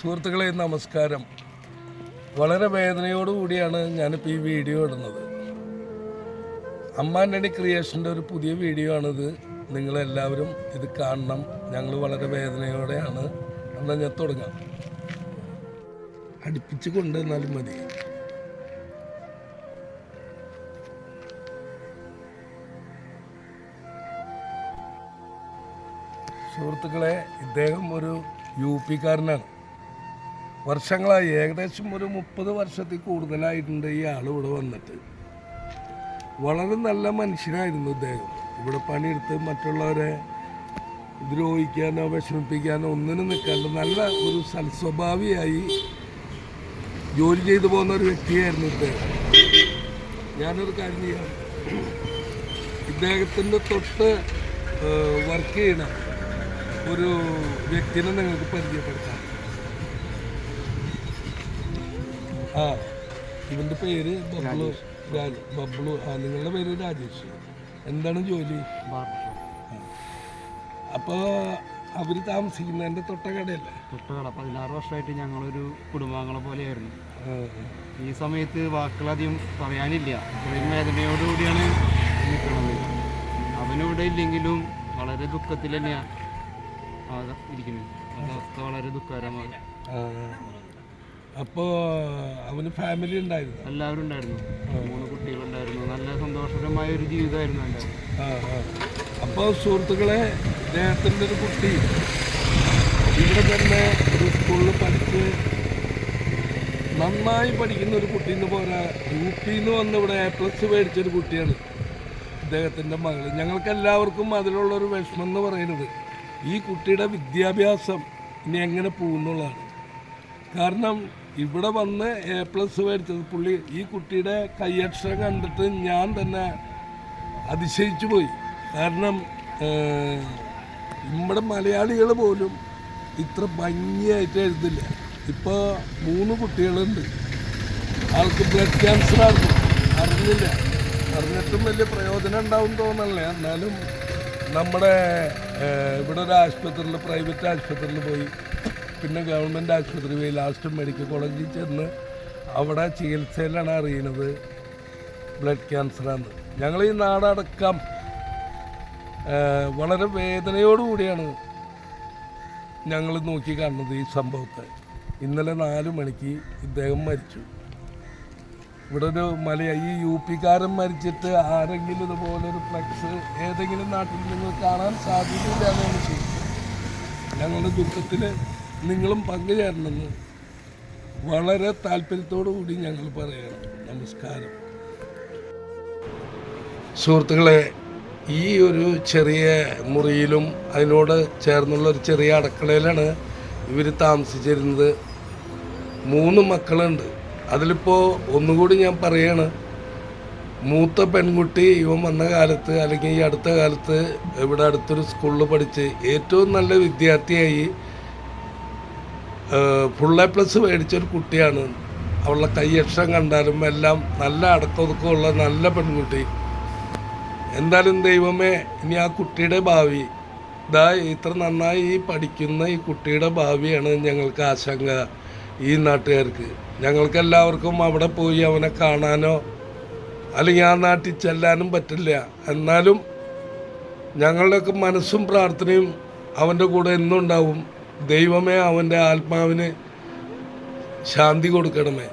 സുഹൃത്തുക്കളെ നമസ്കാരം. വളരെ വേദനയോടുകൂടിയാണ് ഞാനിപ്പോൾ ഈ വീഡിയോ ഇടുന്നത്. അമ്മാന്റണി ക്രിയേഷന്റെ ഒരു പുതിയ വീഡിയോ ആണിത്. നിങ്ങളെല്ലാവരും ഇത് കാണണം. ഞങ്ങൾ വളരെ വേദനയോടെയാണ്. എന്നാൽ ഞാൻ തുടങ്ങാം. അടുപ്പിച്ച് കൊണ്ടുവന്നാലും മതി. സുഹൃത്തുക്കളെ ഇദ്ദേഹം ഒരു യു പിക്കാരനാണ് വർഷങ്ങളായി ഏകദേശം ഒരു മുപ്പത് വർഷത്തിൽ കൂടുതലായിട്ടുണ്ട് ഈ ആൾ ഇവിടെ വന്നിട്ട്. വളരെ നല്ല മനുഷ്യനായിരുന്നു ഇദ്ദേഹം. ഇവിടെ പണിയെടുത്ത് മറ്റുള്ളവരെ ദ്രോഹിക്കാനോ വിഷമിപ്പിക്കാനോ ഒന്നിനും നിൽക്കാണ്ട് നല്ല ഒരു സൽസ്വഭാവിയായി ജോലി ചെയ്തു പോകുന്ന ഒരു വ്യക്തിയായിരുന്നു ഇദ്ദേഹം. ഞാനൊരു കാര്യം ചെയ്യാം. ഇദ്ദേഹത്തിന്റെ തൊട്ട് വർക്ക് ചെയ്യണം. ഒരു വ്യക്തിനെ നിങ്ങൾക്ക് പരിചയപ്പെടുത്താം. ആ. ഇവന്റെ പേര് ബബ്ലു ബബ്ലു ആ നിങ്ങളുടെ പേര് രാജേഷ്. എന്താണ് ജോലി? അപ്പോൾ അവർ താമസിക്കുന്നതിന്റെ തൊട്ടകടയല്ലേ? തൊട്ടകട. പതിനാറ് വർഷമായിട്ട് ഞങ്ങളൊരു കുടുംബാംഗങ്ങളെ പോലെയായിരുന്നു. ആയിരുന്നു ഈ സമയത്ത് വാക്കുകളധികം പറയാനില്ല. അത്രയും വേദനയോടുകൂടിയാണ് നിൽക്കുന്നത്. അവനിവിടെ ഇല്ലെങ്കിലും വളരെ ദുഃഖത്തിൽ തന്നെയാണ് ഇരിക്കുന്നത്. അവസ്ഥ വളരെ ദുഃഖകരമാണ് അപ്പോ അവന് ഫാമിലി ഉണ്ടായിരുന്നു. എല്ലാവരും ഉണ്ടായിരുന്നു. മൂന്ന് കുട്ടികളുണ്ടായിരുന്നു. നല്ല സന്തോഷകരമായ ഒരു ജീവിതമായിരുന്നു എന്റെ അപ്പോൾ സുഹൃത്തുക്കളെ അദ്ദേഹത്തിന്റെ ഒരു കുട്ടി. ഇവിടെ തന്നെ ഒരു സ്കൂളിൽ പഠിച്ച് നന്നായി പഠിക്കുന്ന ഒരു കുട്ടി എന്ന് പോരാ യു പിന്ന് വന്ന് ഇവിടെ എ പ്ലസ് മേടിച്ചൊരു കുട്ടിയാണ് അദ്ദേഹത്തിന്റെ മകൾ ഞങ്ങൾക്ക് എല്ലാവർക്കും അതിലുള്ളൊരു വിഷമം എന്ന് പറയുന്നത് ഈ കുട്ടിയുടെ വിദ്യാഭ്യാസം ഇനി എങ്ങനെ പോകുന്നുള്ളതാണ് കാരണം ഇവിടെ വന്ന് എ പ്ലസ് മേടിച്ചത് പുള്ളി ഈ കുട്ടിയുടെ കയ്യക്ഷരം കണ്ടിട്ട് ഞാൻ തന്നെ അതിശയിച്ചു പോയി. കാരണം നമ്മുടെ മലയാളികൾ പോലും ഇത്ര ഭംഗിയായിട്ട് എഴുതില്ല. ഇപ്പോൾ മൂന്ന് കുട്ടികളുണ്ട്. ആൾക്ക് ബ്ലഡ് ക്യാൻസർ ആയിരുന്നു. അറിഞ്ഞില്ല. അറിഞ്ഞിട്ടും വലിയ പ്രയോജനം ഉണ്ടാവും തോന്നല്ലേ എന്നാലും നമ്മുടെ ഇവിടെ ഒരു ആശുപത്രിയിൽ പ്രൈവറ്റ് ആശുപത്രിയിൽ പോയി പിന്നെ ഗവൺമെന്റ് ആശുപത്രി പോയി ലാസ്റ്റ് മെഡിക്കൽ കോളേജിൽ ചെന്ന് അവിടെ ചികിത്സയിലാണ് അറിയുന്നത് ബ്ലഡ് ക്യാൻസറാണ് ഞങ്ങൾ ഈ നാടടക്കം വളരെ വേദനയോടുകൂടിയാണ് ഞങ്ങൾ നോക്കി കാണുന്നത് ഈ സംഭവത്തെ. ഇന്നലെ നാല് മണിക്ക് ഇദ്ദേഹം മരിച്ചു. ഇവിടെ ഒരു മലയ ഈ യു പിക്കാരൻ മരിച്ചിട്ട് ആരെങ്കിലും ഇതുപോലെ ഒരു ഫ്ലക്സ് ഏതെങ്കിലും നാട്ടിൽ നിങ്ങൾ കാണാൻ സാധ്യതയില്ലാന്ന് ചെയ്യുന്നത്. ഞങ്ങളുടെ ദുഃഖത്തിൽ നിങ്ങളും പങ്കുചേരണമെന്ന് വളരെ താല്പര്യത്തോടു കൂടി ഞങ്ങൾ പറയണം നമസ്കാരം. സുഹൃത്തുക്കളെ ഈ ഒരു ചെറിയ മുറിയിലും അതിനോട് ചേർന്നുള്ള ഒരു ചെറിയ അടുക്കളയിലാണ് ഇവർ താമസിച്ചിരുന്നത്. മൂന്ന് മക്കളുണ്ട്. അതിലിപ്പോൾ ഒന്നുകൂടി ഞാൻ പറയാണ്. മൂത്ത പെൺകുട്ടി ഇവൻ വന്ന കാലത്ത് അല്ലെങ്കിൽ ഈ അടുത്ത കാലത്ത് ഇവിടെ അടുത്തൊരു സ്കൂളിൽ പഠിച്ച് ഏറ്റവും നല്ല വിദ്യാർത്ഥിയായി ഫുൾ എ പ്ലസ് മേടിച്ചൊരു കുട്ടിയാണ്. അവളുടെ കയ്യക്ഷരം കണ്ടാലും എല്ലാം നല്ല അടക്കമൊതുക്കമുള്ള നല്ല പെൺകുട്ടി. എന്തായാലും ദൈവമേ ഇനി ആ കുട്ടിയുടെ ഭാവി. ഇതാ ഇത്ര നന്നായി ഈ പഠിക്കുന്ന ഈ കുട്ടിയുടെ ഭാവിയാണ് ഞങ്ങൾക്ക് ആശങ്ക ഈ നാട്ടുകാർക്ക്. ഞങ്ങൾക്ക് എല്ലാവർക്കും അവിടെ പോയി അവനെ കാണാനോ അല്ലെങ്കിൽ ആ നാട്ടിൽ ചെല്ലാനും പറ്റില്ല. എന്നാലും ഞങ്ങളുടെയൊക്കെ മനസ്സും പ്രാർത്ഥനയും അവന്റെ കൂടെ എന്നും ഉണ്ടാവും ദൈവമേ അവന്റെ ആത്മാവിന് ശാന്തി കൊടുക്കണമേ.